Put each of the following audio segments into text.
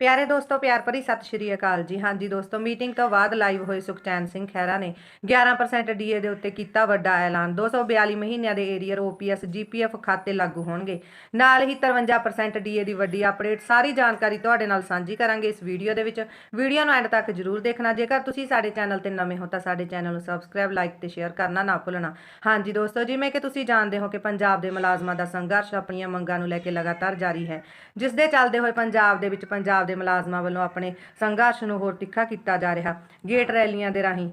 ਪਿਆਰੇ ਦੋਸਤੋ, ਪਿਆਰ ਭਰੀ ਸਤਿ ਸ਼੍ਰੀ ਅਕਾਲ ਜੀ। ਹਾਂਜੀ ਦੋਸਤੋ, ਮੀਟਿੰਗ ਤੋਂ ਬਾਅਦ ਲਾਈਵ ਹੋਏ ਸੁਖਚੈਨ ਸਿੰਘ ਖਹਿਰਾ ਨੇ 11% ਡੀਏ ਦੇ ਉੱਤੇ ਕੀਤਾ ਵੱਡਾ ਐਲਾਨ। 242 ਮਹੀਨਿਆਂ ਦੇ ਏਰੀਅਰ ਓਪੀਐਸ ਜੀਪੀਐਫ ਖਾਤੇ ਲਾਗੂ ਹੋਣਗੇ। ਨਾਲ ਹੀ 53% ਡੀਏ ਦੀ ਵੱਡੀ ਅਪਡੇਟ ਸਾਰੀ ਜਾਣਕਾਰੀ ਤੁਹਾਡੇ ਨਾਲ ਸਾਂਝੀ ਕਰਾਂਗੇ ਇਸ ਵੀਡੀਓ ਦੇ ਵਿੱਚ। ਵੀਡੀਓ ਨੂੰ ਐਂਡ ਤੱਕ ਜਰੂਰ ਦੇਖਣਾ। ਜੇਕਰ ਤੁਸੀਂ ਸਾਡੇ ਚੈਨਲ ਤੇ ਨਵੇਂ ਹੋ ਤਾਂ ਸਾਡੇ ਚੈਨਲ ਨੂੰ ਸਬਸਕ੍ਰਾਈਬ ਲਾਈਕ ਤੇ ਸ਼ੇਅਰ ਕਰਨਾ ਨਾ ਭੁੱਲਣਾ। ਹਾਂਜੀ ਦੋਸਤੋ, ਜਿਵੇਂ ਕਿ ਤੁਸੀਂ ਜਾਣਦੇ ਹੋ ਕਿ ਪੰਜਾਬ ਦੇ ਮੁਲਾਜ਼ਮਾਂ ਦਾ ਸੰਘਰਸ਼ ਆਪਣੀਆਂ ਮੰਗਾਂ ਨੂੰ ਲੈ ਕੇ ਲਗਾਤਾਰ ਜਾਰੀ ਹੈ। ਜਿਸ ਦੇ ਚੱਲਦੇ ਹੋਏ ਪੰਜਾਬ ਦੇ ਵਿੱਚ ਪੰਜਾਬ ਦੇ ਮੁਲਾਜ਼ਮਾਂ ਵੱਲੋਂ ਆਪਣੇ ਸੰਘਰਸ਼ ਨੂੰ ਹੋਰ ਤਿੱਖਾ ਕੀਤਾ ਜਾ ਰਿਹਾ। ਗੇਟ ਰੈਲੀਆਂ ਦੇ ਰਾਹੀਂ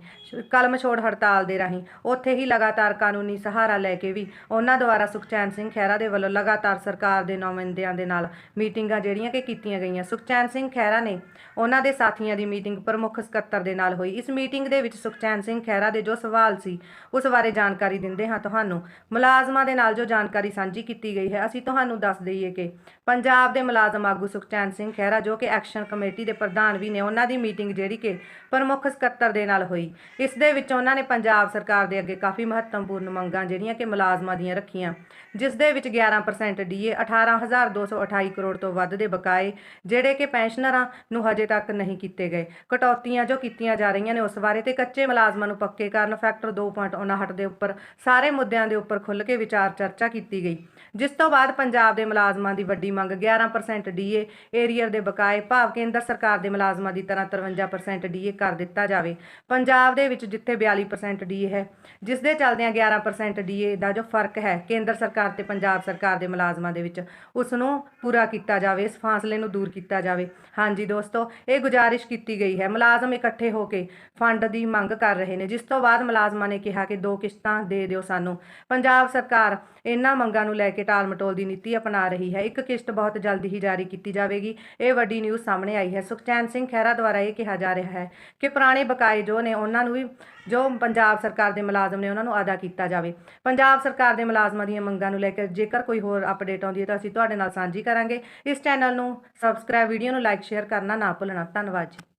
ਕਲਮ ਛੋੜ ਹੜਤਾਲ ਦੇ ਰਾਹੀਂ, ਉੱਥੇ ਹੀ ਲਗਾਤਾਰ ਕਾਨੂੰਨੀ ਸਹਾਰਾ ਲੈ ਕੇ ਵੀ ਉਹਨਾਂ ਦੁਆਰਾ ਸੁਖਚੈਨ ਸਿੰਘ ਖਹਿਰਾ ਦੇ ਵੱਲੋਂ ਲਗਾਤਾਰ ਸਰਕਾਰ ਦੇ ਨੁਮਾਇੰਦਿਆਂ ਦੇ ਨਾਲ ਮੀਟਿੰਗਾਂ ਜਿਹੜੀਆਂ ਕਿ ਕੀਤੀਆਂ ਗਈਆਂ। ਸੁਖਚੈਨ ਸਿੰਘ ਖਹਿਰਾ ਨੇ ਉਹਨਾਂ ਦੇ ਸਾਥੀਆਂ ਦੀ ਮੀਟਿੰਗ ਪ੍ਰਮੁੱਖ ਸਕੱਤਰ ਦੇ ਨਾਲ ਹੋਈ। ਇਸ ਮੀਟਿੰਗ ਦੇ ਵਿੱਚ ਸੁਖਚੈਨ ਸਿੰਘ ਖਹਿਰਾ ਦੇ ਜੋ ਸਵਾਲ ਸੀ, ਉਸ ਬਾਰੇ ਜਾਣਕਾਰੀ ਦਿੰਦੇ ਹਾਂ। ਤੁਹਾਨੂੰ ਮੁਲਾਜ਼ਮਾਂ ਦੇ ਨਾਲ ਜੋ ਜਾਣਕਾਰੀ ਸਾਂਝੀ ਕੀਤੀ ਗਈ ਹੈ, ਅਸੀਂ ਤੁਹਾਨੂੰ ਦੱਸ ਦਈਏ ਕਿ ਪੰਜਾਬ ਦੇ ਮੁਲਾਜ਼ਮ ਆਗੂ ਸੁਖਚੈਨ ਸਿੰਘ ਖਹਿਰਾ ਜੋ ਕਿ ਐਕਸ਼ਨ ਕਮੇਟੀ ਦੇ ਪ੍ਰਧਾਨ ਵੀ ਨੇ, ਉਹਨਾਂ ਦੀ ਮੀਟਿੰਗ ਜਿਹੜੀ ਕਿ ਪ੍ਰਮੁੱਖ ਸਕੱਤਰ ਦੇ ਨਾਲ ਹੋਈ। ਇਸ ਦੇ ਵਿੱਚ ਉਹਨਾਂ ਨੇ ਪੰਜਾਬ ਸਰਕਾਰ ਦੇ ਅੱਗੇ ਕਾਫੀ ਮਹੱਤਵਪੂਰਨ ਮੰਗਾਂ ਜਿਹੜੀਆਂ ਕਿ ਮੁਲਾਜ਼ਮਾਂ ਦੀਆਂ ਰੱਖੀਆਂ, ਜਿਸ ਦੇ ਵਿੱਚ 11% ਡੀਏ 18228 ਕਰੋੜ ਤੋਂ ਵੱਧ ਦੇ ਬਕਾਏ, ਜਿਹੜੇ ਕਿ ਪੈਨਸ਼ਨਰਾਂ ਨੂੰ ਹਜੇ ਤੱਕ ਨਹੀਂ ਕੀਤੇ ਗਏ। ਕਟੌਤੀਆਂ ਜੋ ਕੀਤੀਆਂ ਜਾ ਰਹੀਆਂ ਨੇ ਉਸ ਬਾਰੇ ਤੇ ਕੱਚੇ ਮੁਲਾਜ਼ਮਾਂ ਨੂੰ ਪੱਕੇ ਕਰਨ ਫੈਕਟਰ 2.59 ਦੇ ਉੱਪਰ ਸਾਰੇ ਮੁੱਦਿਆਂ ਦੇ ਉੱਪਰ ਖੁੱਲ੍ਹ ਕੇ ਵਿਚਾਰ ਚਰਚਾ ਕੀਤੀ ਗਈ। ਜਿਸ ਤੋਂ ਬਾਅਦ ਪੰਜਾਬ ਦੇ ਮੁਲਾਜ਼ਮਾਂ ਦੀ ਵੱਡੀ ਮੰਗ 11% ਡੀਏ ਏਰੀਅਰ ਦੇ ਬਕਾਏ ਭਾਵ ਕੇਂਦਰ ਸਰਕਾਰ ਦੇ ਮੁਲਾਜ਼ਮਾਂ ਦੀ ਤਰ੍ਹਾਂ 53% ਡੀਏ ਕਰ ਦਿੱਤਾ ਜਾਵੇ। ਪੰਜਾਬ ਦੇ ਵਿੱਚ ਜਿੱਥੇ 42% ਡੀਏ ਹੈ ਜਿਸ ਦੇ ਚੱਲਦਿਆਂ 11% ਡੀਏ ਦਾ ਜੋ ਫ਼ਰਕ ਹੈ, ਕੇਂਦਰ ਸਰਕਾਰ ਤੇ ਪੰਜਾਬ ਸਰਕਾਰ ਦੇ ਮੁਲਾਜ਼ਮਾਂ ਦੇ ਵਿੱਚ ਉਸ ਨੂੰ ਪੂਰਾ ਕੀਤਾ ਜਾਵੇ, ਇਸ ਫਾਸਲੇ ਨੂੰ ਦੂਰ ਕੀਤਾ ਜਾਵੇ। ਹਾਂਜੀ ਦੋਸਤੋ, ਇਹ ਗੁਜ਼ਾਰਿਸ਼ ਕੀਤੀ ਗਈ ਹੈ। ਮੁਲਾਜ਼ਮ ਇਕੱਠੇ ਹੋ ਕੇ ਫੰਡ ਦੀ ਮੰਗ ਕਰ ਰਹੇ ਨੇ। ਜਿਸ ਤੋਂ ਬਾਅਦ ਮੁਲਾਜ਼ਮਾਂ ਨੇ ਕਿਹਾ ਕਿ ਦੋ ਕਿਸ਼ਤਾਂ ਦੇ ਦਿਓ ਸਾਨੂੰ। ਪੰਜਾਬ ਸਰਕਾਰ ਇਹਨਾਂ ਮੰਗਾਂ ਨੂੰ ਲੈ ਕੇ ਟਾਲ ਮਟੋਲ ਦੀ ਨੀਤੀ ਅਪਣਾ ਰਹੀ ਹੈ। ਇੱਕ ਕਿਸ਼ਤ ਬਹੁਤ ਜਲਦੀ ਹੀ ਜਾਰੀ ਕੀਤੀ ਜਾਵੇਗੀ। ਇਹ ਵੱਡੀ ਵੱਡੀ ਨਿਊਜ਼ ਸਾਹਮਣੇ ਆਈ ਹੈ। ਸੁਖਚੈਨ ਸਿੰਘ ਖਹਿਰਾ ਦੁਆਰਾ ਇਹ ਕਿਹਾ ਜਾ ਰਿਹਾ ਹੈ ਕਿ ਪੁਰਾਣੇ ਬਕਾਏ ਜੋ ਨੇ, ਉਹਨਾਂ ਨੂੰ ਵੀ, ਜੋ ਪੰਜਾਬ ਸਰਕਾਰ ਦੇ ਮੁਲਾਜ਼ਮ ਨੇ, ਉਹਨਾਂ ਨੂੰ ਅਦਾ ਕੀਤਾ ਜਾਵੇ। ਪੰਜਾਬ ਸਰਕਾਰ ਦੇ ਮੁਲਾਜ਼ਮਾਂ ਦੀਆਂ ਮੰਗਾਂ ਨੂੰ ਲੈ ਕੇ ਜੇਕਰ ਕੋਈ ਹੋਰ ਅਪਡੇਟ ਆਉਂਦੀ ਹੈ ਤਾਂ ਅਸੀਂ ਤੁਹਾਡੇ ਨਾਲ ਸਾਂਝੀ ਕਰਾਂਗੇ। ਇਸ ਚੈਨਲ ਨੂੰ ਸਬਸਕ੍ਰਾਈਬ ਵੀਡੀਓ ਨੂੰ ਲਾਈਕ ਸ਼ੇਅਰ ਕਰਨਾ ਨਾ ਭੁੱਲਣਾ। ਧੰਨਵਾਦ ਜੀ।